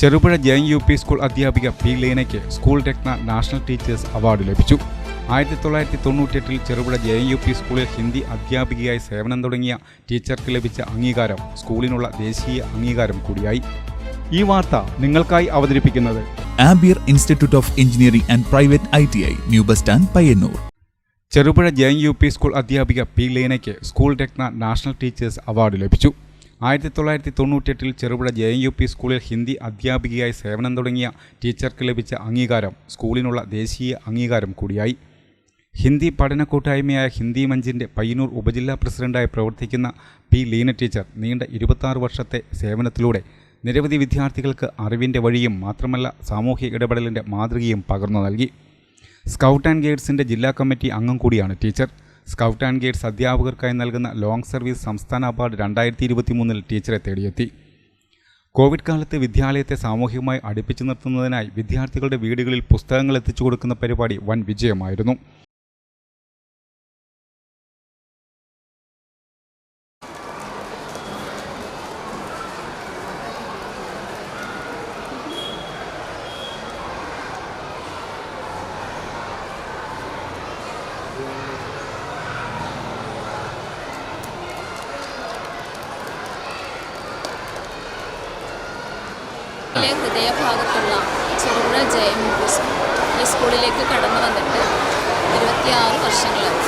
Cherupuzha J U P school അധ്യാപിക P ലീനയ്ക്ക് school Ratna national teachers award ലഭിച്ചു. ആയിരത്തി തൊള്ളായിരത്തി തൊണ്ണൂറ്റെട്ടിൽ ചെറുപുഴ ജെ യു പി സ്കൂളിൽ ഹിന്ദി അധ്യാപികയായി സേവനം തുടങ്ങിയ ടീച്ചർക്ക് ലഭിച്ച അംഗീകാരം സ്കൂളിനുള്ള ദേശീയ അംഗീകാരം കൂടിയായി. ഈ വാർത്ത നിങ്ങൾക്കായി അവതരിപ്പിക്കുന്നത് Ampere institute of engineering and private I T I new bus stand Payyanur. Cherupuzha J U P school അധ്യാപിക P ലീനയ്ക്ക് school Ratna national teachers award ലഭിച്ചു. ആയിരത്തി തൊള്ളായിരത്തി തൊണ്ണൂറ്റെട്ടിൽ ചെറുപുഴ ജെ യു പി സ്കൂളിൽ ഹിന്ദി അധ്യാപികയായി സേവനം തുടങ്ങിയ ടീച്ചർക്ക് ലഭിച്ച അംഗീകാരം സ്കൂളിനുള്ള ദേശീയ അംഗീകാരം കൂടിയായി. ഹിന്ദി പഠന കൂട്ടായ്മയായ ഹിന്ദി മഞ്ചിന്റെ പയ്യന്നൂർ ഉപജില്ലാ പ്രസിഡന്റായി പ്രവർത്തിക്കുന്ന പി ലീന ടീച്ചർ നീണ്ട ഇരുപത്താറ് വർഷത്തെ സേവനത്തിലൂടെ നിരവധി വിദ്യാർത്ഥികൾക്ക് അറിവിന്റെ വഴിയും മാത്രമല്ല സാമൂഹ്യ ഇടപെടലിന്റെ മാതൃകയും പകർന്നു നൽകി. സ്കൗട്ട് ആൻഡ് ഗൈഡ്സിന്റെ ജില്ലാ കമ്മിറ്റി അംഗം കൂടിയാണ് ടീച്ചർ. സ്കൗട്ട് ആൻഡ് ഗൈഡ്സ് അധ്യാപകർക്കായി നൽകുന്ന ലോങ് സർവീസ് സംസ്ഥാന അവാർഡ് രണ്ടായിരത്തി ഇരുപത്തി മൂന്നിൽ ടീച്ചറെ തേടിയെത്തി. കോവിഡ് കാലത്ത് വിദ്യാലയത്തെ സാമൂഹികമായി അടുപ്പിച്ചു നിർത്തുന്നതിനായി വിദ്യാർത്ഥികളുടെ വീടുകളിൽ പുസ്തകങ്ങൾ എത്തിച്ചു കൊടുക്കുന്ന പരിപാടി വൻ വിജയമായിരുന്നു. ഹൃദയഭാഗത്തുള്ള ചെറുപുഴ ജയ എം സ്കൂൾ ഈ സ്കൂളിലേക്ക് കടന്നു വന്നിട്ട് ഇരുപത്തിയാറ് വർഷങ്ങളായി.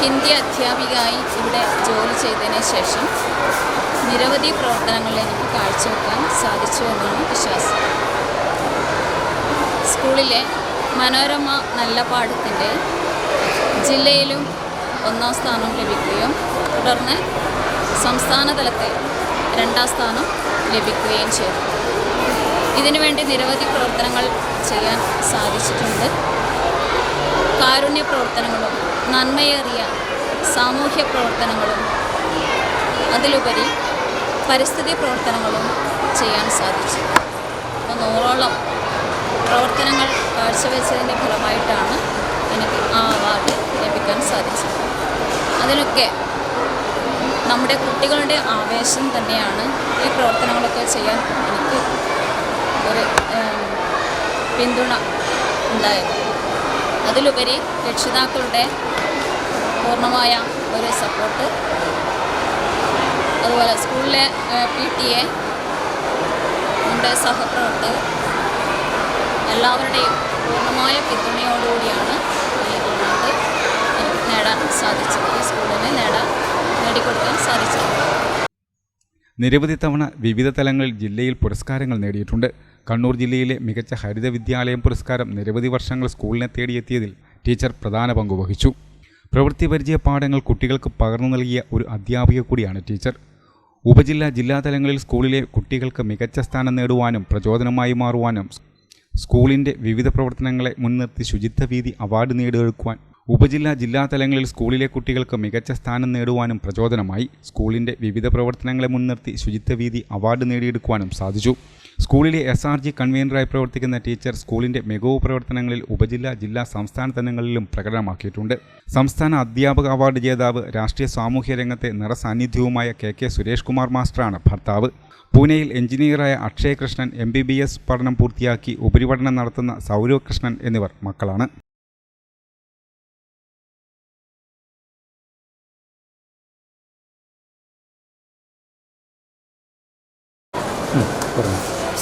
ഹിന്ദി അധ്യാപികയായി ഇവിടെ ജോലി ചെയ്തതിന് ശേഷം നിരവധി പ്രവർത്തനങ്ങൾ എനിക്ക് കാഴ്ചവെക്കാൻ സാധിച്ചു എന്നാണ് വിശ്വാസം. സ്കൂളിലെ മനോരമ നല്ല പാഠത്തിന്റെ ജില്ലയിലും ഒന്നാം സ്ഥാനം ലഭിക്കുകയും തുടർന്ന് സംസ്ഥാന തലത്തിൽ രണ്ടാം സ്ഥാനം ലഭിക്കുകയും ചെയ്തു. ഇതിനുവേണ്ടി നിരവധി പ്രവർത്തനങ്ങൾ ചെയ്യാൻ സാധിച്ചിട്ടുണ്ട്. കാരുണ്യ പ്രവർത്തനങ്ങളും നന്മയേറിയ സാമൂഹ്യ പ്രവർത്തനങ്ങളും അതിലുപരി പരിസ്ഥിതി പ്രവർത്തനങ്ങളും ചെയ്യാൻ സാധിച്ചു. അപ്പോൾ നൂറോളം പ്രവർത്തനങ്ങൾ കാഴ്ചവെച്ചതിന്റെ ഫലമായിട്ടാണ് എനിക്ക് ആ അവാർഡ് ലഭിക്കാൻ സാധിച്ചത്. അതിനൊക്കെ നമ്മുടെ കുട്ടികളുടെ ആവേശം തന്നെയാണ് ഈ പ്രവർത്തനങ്ങളൊക്കെ ചെയ്യാൻ എനിക്ക് പിന്തുണ ഉണ്ടായത് അതിലുപരി രക്ഷിതാക്കളുടെ പൂർണമായ ഒരു സപ്പോർട്ട് അതുപോലെ സ്കൂളിലെ പി ടി എ നമ്മുടെ സഹപ്രവർത്തകർ എല്ലാവരുടെയും പൂർണമായ പിന്തുണയോടുകൂടിയാണ് ഈ അവാർഡ് നേടാൻ സാധിച്ചത്. ഈ സ്കൂളിന് നേടാൻ നേടിക്കൊടുക്കാൻ സാധിച്ചത്. നിരവധി തവണ വിവിധ തലങ്ങളിൽ ജില്ലയിൽ പുരസ്കാരങ്ങൾ നേടിയിട്ടുണ്ട്. കണ്ണൂർ ജില്ലയിലെ മികച്ച ഹരിത വിദ്യാലയം പുരസ്കാരം നിരവധി വർഷങ്ങൾ സ്കൂളിനെ തേടിയെത്തിയതിൽ ടീച്ചർ പ്രധാന പങ്കുവഹിച്ചു പ്രവൃത്തി പരിചയ പാഠങ്ങൾ കുട്ടികൾക്ക് പകർന്നു നൽകിയ ഒരു അധ്യാപിക കൂടിയാണ് ടീച്ചർ. ഉപജില്ല ജില്ലാതലങ്ങളിൽ സ്കൂളിലെ കുട്ടികൾക്ക് മികച്ച സ്ഥാനം നേടുവാനും പ്രചോദനമായി മാറുവാനും സ്കൂളിന്റെ വിവിധ പ്രവർത്തനങ്ങളെ മുൻനിർത്തി ശുചിത്വ വീതി അവാർഡ് നേടിയെടുക്കുവാൻ ഉപജില്ലാ ജില്ലാ തലങ്ങളിൽ സ്കൂളിലെ കുട്ടികൾക്ക് മികച്ച സ്ഥാനം നേടുവാനും പ്രചോദനമായി സ്കൂളിന്റെ വിവിധ പ്രവർത്തനങ്ങളെ മുൻനിർത്തി ശുചിത്വ വീതി അവാർഡ് നേടിയെടുക്കുവാനും സാധിച്ചു. സ്കൂളിലെ എസ് ആർ ജി കൺവീനറായി പ്രവർത്തിക്കുന്ന ടീച്ചർ സ്കൂളിന്റെ മികവ് പ്രവർത്തനങ്ങളിൽ ഉപജില്ലാ ജില്ലാ സംസ്ഥാന തലങ്ങളിലും പ്രകടമാക്കിയിട്ടുണ്ട് സംസ്ഥാന അധ്യാപക അവാർഡ് ജേതാവ് രാഷ്ട്രീയ സാമൂഹ്യ രംഗത്തെ നിറസാന്നിധ്യവുമായ കെ കെ സുരേഷ് കുമാർ മാസ്റ്ററാണ് ഭർത്താവ്. പൂനെയിൽ എഞ്ചിനീയറായ Akshay Krishnan M B B S പഠനം പൂർത്തിയാക്കി ഉപരിപഠനം നടത്തുന്ന സൗരവ് കൃഷ്ണൻ എന്നിവർ മക്കളാണ്.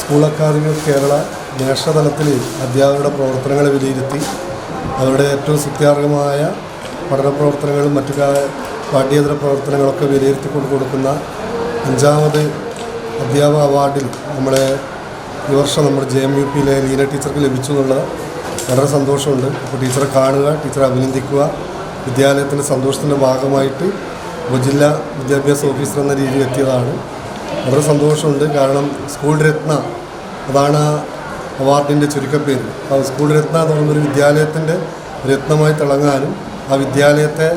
സ്കൂൾ അക്കാദമി ഓഫ് കേരള ദേശതലത്തിൽ തലത്തിൽ അധ്യാപകരുടെ പ്രവർത്തനങ്ങളെ വിലയിരുത്തി. അവരുടെ ഏറ്റവും സുത്യാർഹമായ പഠന പ്രവർത്തനങ്ങളും മറ്റു പാഠ്യേതര പ്രവർത്തനങ്ങളൊക്കെ വിലയിരുത്തിക്കൊണ്ട് കൊടുക്കുന്ന അഞ്ചാമത് അധ്യാപക അവാർഡിൽ നമ്മളെ ഈ വർഷം നമ്മുടെ ജെ എം യു പിയിലെ ലീന ടീച്ചർക്ക് ലഭിച്ചു എന്നുള്ളത് വളരെ സന്തോഷമുണ്ട്. അപ്പോൾ ടീച്ചറെ കാണുക ടീച്ചറെ അഭിനന്ദിക്കുക. വിദ്യാലയത്തിന്റെ സന്തോഷത്തിന്റെ ഭാഗമായിട്ട് ഉപജില്ലാ വിദ്യാഭ്യാസ ഓഫീസർ എന്ന രീതിയിൽ എത്തിയതാണ്. വളരെ സന്തോഷമുണ്ട്. കാരണം സ്കൂൾ രത്ന അതാണ് അവാർഡിന്റെ ചുരുക്കപ്പേര് സ്കൂൾ രത്ന എന്ന് പറയുന്നൊരു വിദ്യാലയത്തിന്റെ രത്നമായി തിളങ്ങാനും ആ വിദ്യാലയത്തെ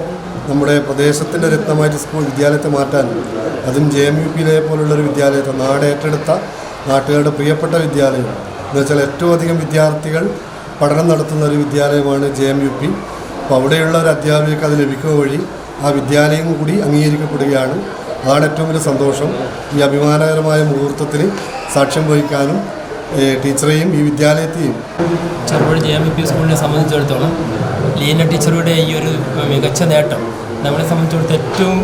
നമ്മുടെ പ്രദേശത്തിന്റെ രത്നമായിട്ട് സ്കൂൾ വിദ്യാലയത്തെ മാറ്റാനും അതും ജെ എം യു പിയിലെ പോലുള്ളൊരു വിദ്യാലയത്തെ നാട് ഏറ്റെടുത്ത നാട്ടുകാരുടെ പ്രിയപ്പെട്ട വിദ്യാലയം. എന്ന് വെച്ചാൽ ഏറ്റവും അധികം വിദ്യാർത്ഥികൾ പഠനം നടത്തുന്ന ഒരു വിദ്യാലയമാണ് ജെ എം യു പി. അപ്പോൾ അവിടെയുള്ള ഒരു അധ്യാപികക്ക് അത് ലഭിക്കുക വഴി ആ വിദ്യാലയം കൂടി അംഗീകരിക്കപ്പെടുകയാണ്. അതാണ് ഏറ്റവും വലിയ സന്തോഷം. ഈ അഭിമാനകരമായ മുഹൂർത്തത്തിന് സാക്ഷ്യം വഹിക്കാനും ടീച്ചറെയും ഈ വിദ്യാലയത്തെയും. ചെറുപുഴ ജെ എം പി സ്കൂളിനെ സംബന്ധിച്ചിടത്തോളം ലീന ടീച്ചറുടെ ഈ ഒരു മികച്ച നേട്ടം നമ്മളെ സംബന്ധിച്ചിടത്തോളം ഏറ്റവും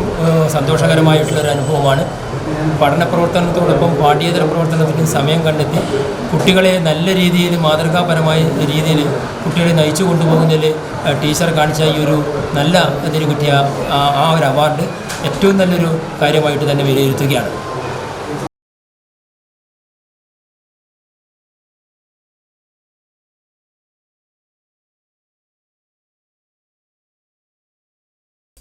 സന്തോഷകരമായിട്ടുള്ളൊരു അനുഭവമാണ്. പഠന പ്രവർത്തനത്തോടൊപ്പം പാഠ്യേതര പ്രവർത്തനത്തിനും സമയം കണ്ടെത്തി കുട്ടികളെ നല്ല രീതിയിൽ മാതൃകാപരമായ രീതിയിൽ കുട്ടികളെ നയിച്ചു കൊണ്ടുപോകുന്നതിൽ ടീച്ചർ കാണിച്ച ഈ ഒരു നല്ല ഇതിന് കിട്ടിയ ആ ഒരു അവാർഡ് ഏറ്റവും നല്ലൊരു കാര്യമായിട്ട് തന്നെ വിലയിരുത്തുകയാണ്.